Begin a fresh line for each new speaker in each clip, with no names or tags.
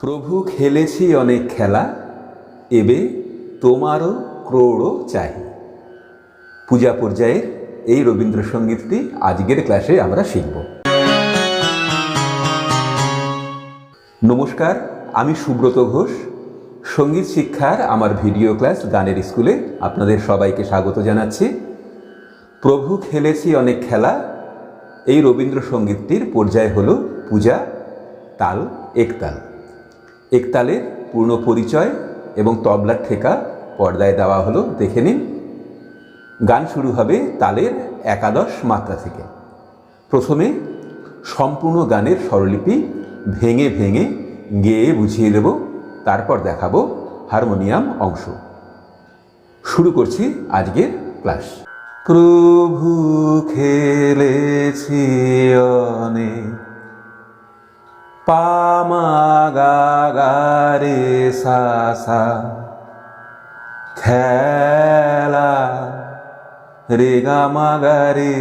প্রভু খেলেছি অনেক খেলা, এবে তোমারও ক্রোড়ও চাই। পূজা পর্যায়ের এই রবীন্দ্রসঙ্গীতটি আজকের ক্লাসে আমরা শিখব। নমস্কার, আমি সুব্রত ঘোষ। সংগীত শিক্ষার আমার ভিডিও ক্লাস গানের স্কুলে আপনাদের সবাইকে স্বাগত জানাচ্ছি। প্রভু খেলেছি অনেক খেলা, এই রবীন্দ্রসঙ্গীতটির পর্যায় হল পূজা, তাল, একতাল। একতালের পূর্ণ পরিচয় এবং তবলার ঠেকা পর্দায় দেওয়া হলো, দেখে নিন। গান শুরু হবে তালের একাদশ মাত্রা থেকে। প্রথমে সম্পূর্ণ গানের স্বরলিপি ভেঙে ভেঙে গেয়ে বুঝিয়ে দেব, তারপর দেখাবো হারমোনিয়াম অংশ। শুরু করছি আজকের ক্লাস। প্রভু খেলেছি অনেক পামাগাগারে সাসা খেলা রে গামাগারে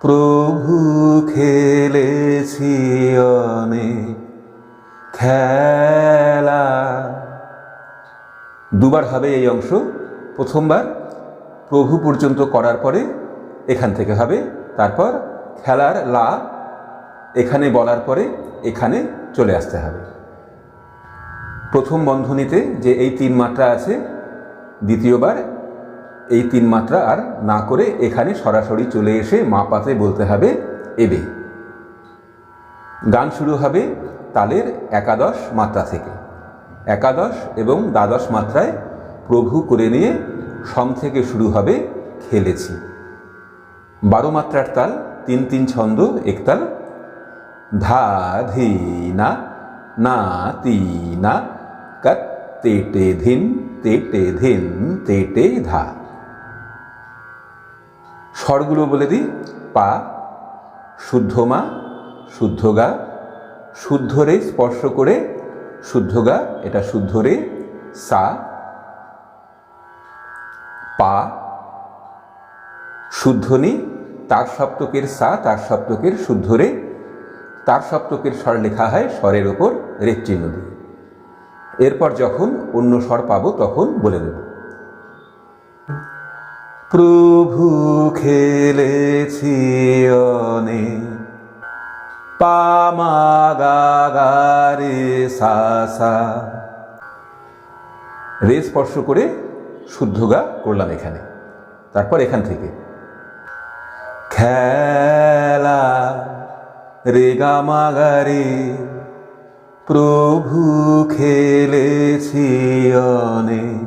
প্রভু খেলেছি অনেক খেলা। দুবার হবে এই অংশ, প্রথমবার প্রভু পর্যন্ত করার পরে এখান থেকে হবে, তারপর খেলার লা এখানে বলার পরে এখানে চলে আসতে হবে। প্রথম বন্ধনীতে যে এই তিন মাত্রা আছে, দ্বিতীয়বার এই তিন মাত্রা আর না করে এখানে সরাসরি চলে এসে মা পাতে বলতে হবে এবে। গান শুরু হবে তালের একাদশ মাত্রা থেকে। একাদশ এবং দ্বাদশ মাত্রায় প্রভু করে নিয়ে সম থেকে শুরু হবে খেলেছি। বারো মাত্রার তাল, তিন তিন ছন্দ একতাল ধা ধি না না তি না কত তেটে ধিন তেটে ধিন তেটে ধা স্বরগুলো বলে দিই, পা শুদ্ধ মা শুদ্ধ গা শুদ্ধ রে স্পর্শ করে শুদ্ধ গা এটা শুদ্ধ রে সা। পা, শুদ্ধনি, তার সপ্তকের সা, তার সপ্তকের শুদ্ধ রে তার সপ্তকের স্বর লেখা হয়, স্বরের ওপর রেট চিহ্ন দিয়ে এরপর যখন অন্য স্বর পাবো, তখন বলে দেব। প্রভু খেলেছি অনেক পামাগাগারে সাসা। রে স্পর্শ করে শুদ্ধ গা করলাম এখানে। তারপর এখান থেকে। খেলা রে গামাগারে প্রভু খেলেছি অনেক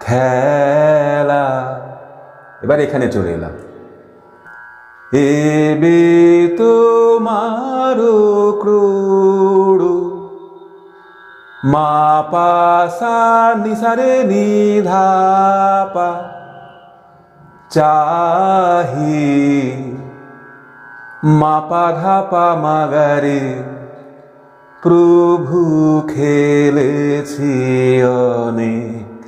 খেলা। এবার এখানে চলে এলাম। এবে তোমারো ক্রোড় মা পাসা নিসারে নিধাপা চাহি মাপা ধাপা মাগারে, প্রভু খেলেছি অনেক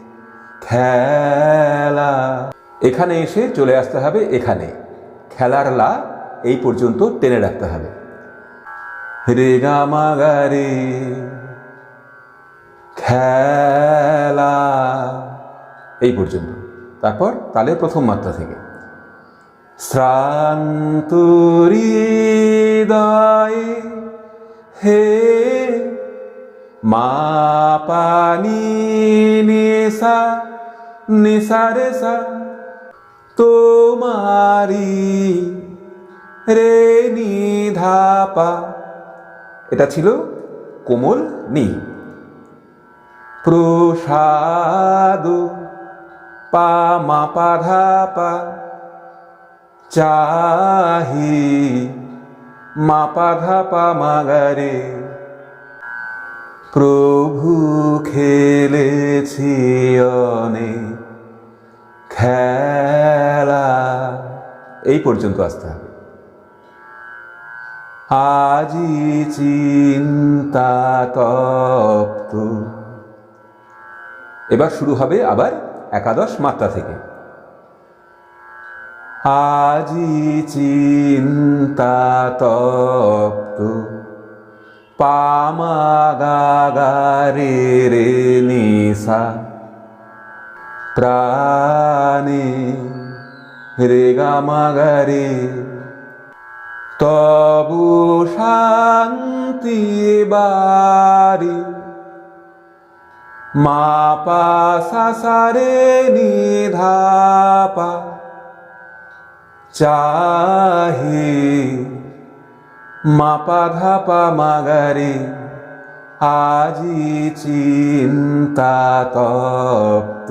খেলা। এখানে এসে চলে আসতে হবে এখানে। খেলার লা এই পর্যন্ত টেনে রাখতে হবে। রে গামাগারে খেলা। এই পর্যন্ত। তারপর তালে প্রথম মাত্রা থেকে। শ্রান্তরিদয় হে মা পানি নিসা নিসারে সা তোমারি রে নিধাপা এটা ছিল কোমল নি। প্রসাদ পা, মা পা। চাহি মা পা ধা পা মাগারে। প্রভু খেলেছি অনেক খেলা। এই পর্যন্ত আসতে হবে আজি চিন্তা তপ্ত। এবার শুরু হবে আবার একাদশ মাত্রা থেকে। আজি চিন্তা তপ্ত। পামাগাগারে রে নিসা প্রাণে রে তবু শান্তি বাড়ি। মা পা সাসারে নিধাপা। চাহি। মাপা ধাপা মাগারে আজি চিন্তা তপ্ত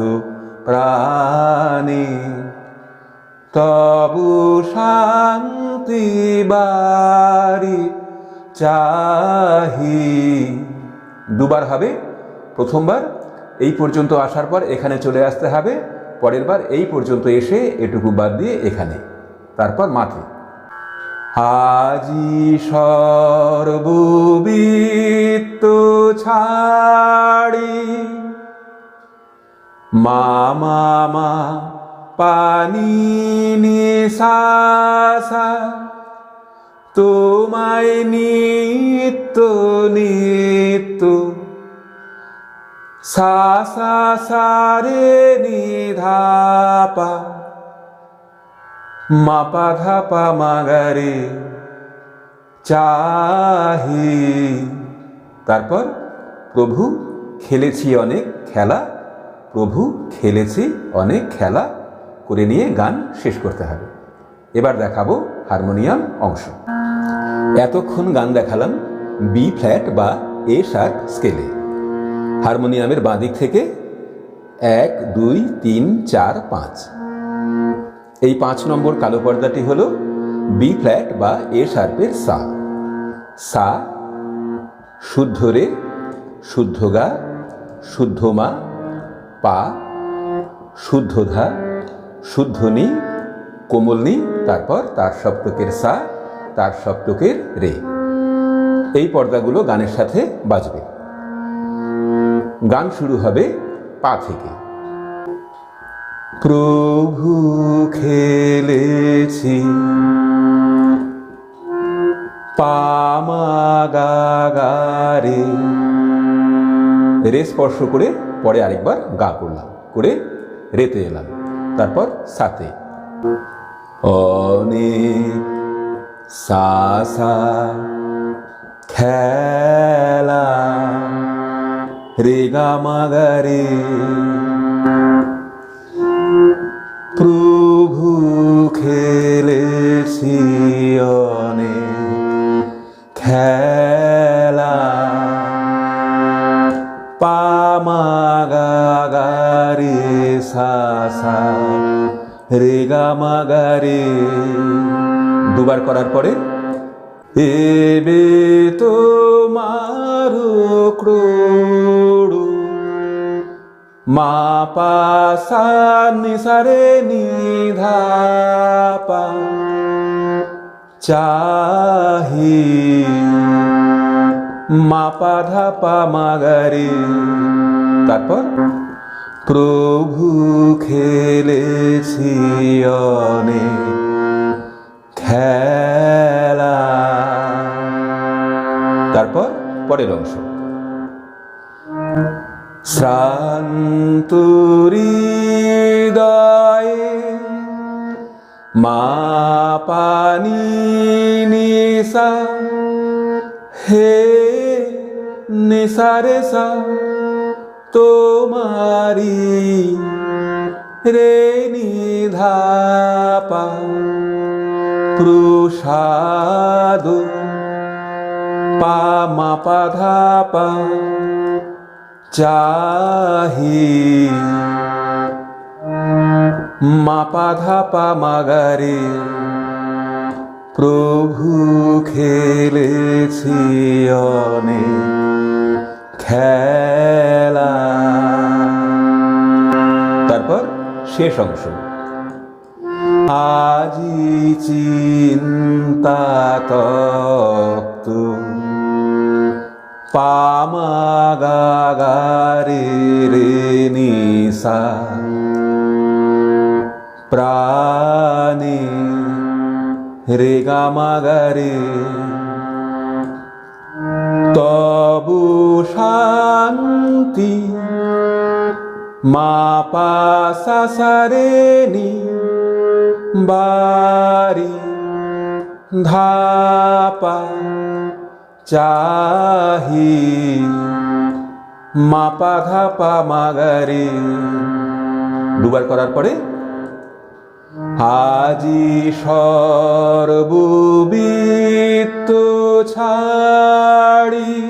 প্রাণী। তবু শান্তি বাড়ি চাহি। দুবার হবে, প্রথমবার, এই পর্যন্ত আসার পর এখানে চলে আসতে হবে, পরের বার এই পর্যন্ত এসে এটুকু বাদ দিয়ে এখানে। তারপর মাথে আজি সর্ববিত্ত ছাড়ি। মা মা মা, পানি নিশাসা। তোমায় নিত্য নিত্য। সা সা সারে নিধাপা মাপা ধাপা মাগারে, চাহি। তারপর প্রভু খেলেছি অনেক খেলা, প্রভু খেলেছি অনেক খেলা, করে নিয়ে গান শেষ করতে হবে। এবার দেখাবো হারমোনিয়াম অংশ। এতক্ষণ গান দেখালাম বি ফ্ল্যাট বা এ শার্প স্কেলে হারমোনিয়ামের বাঁ দিক থেকে এক, দুই, তিন, চার, পাঁচ। এই পাঁচ নম্বর কালো পর্দাটি হল বি ফ্ল্যাট বা এ শার্পের সা। সা, শুদ্ধ রে, শুদ্ধ গা, শুদ্ধ মা, পা, শুদ্ধ ধা, শুদ্ধ নি, কোমল নি, তারপর তার সপ্তকের সা, তার সপ্তকের রে। এই পর্দাগুলো গানের সাথে বাজবে। গান শুরু হবে পা থেকে। প্রভু খেলেছি। পামাগাগারে। রে স্পর্শ করে পরে আরেকবার গা করলাম, করে রেতে এলাম, তারপর সাথে। অনেক সাসা খেলা রে গামাগারে রে গামাগারে দুবার করার পরে, এবে তোমার ক্রোড় মা পা সা নি সা নি ধা চাহি। মা পা ধা পা মা তারপর প্রভু খেলেছি অনেক খেলা। তারপর পরের অংশ। শ্রান্তরিদয়ে মা পানি নিশা হে নিশারে সা তোমারি রে নিধাপা প্রসাদ পা মা পা ধা পা চাহি মা পা ধা মাগারে প্রভু খেলেছি অনেক। খেলা। তারপর শেষ অংশ। আজি চিন্তা তপ্ত পামাগাগারে রে প্রাণে রে গামাগারে শান্তি। মা পাসা সারেনি বাড়ি, ধাপা চাহি। মাপা ধাপা মাগারে। দুবার করার পরে আজি সর্ববিত্ত ছাড়ি।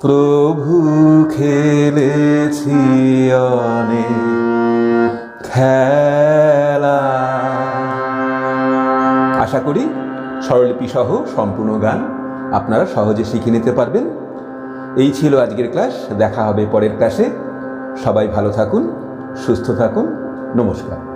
প্রভু খেলেছি অনেক খেলা। আশা করি স্বরলিপি সহ সম্পূর্ণ গান আপনারা সহজে শিখে নিতে পারবেন। এই ছিল আজকের ক্লাস, দেখা হবে পরের ক্লাসে। সবাই ভালো থাকুন, সুস্থ থাকুন, নমস্কার।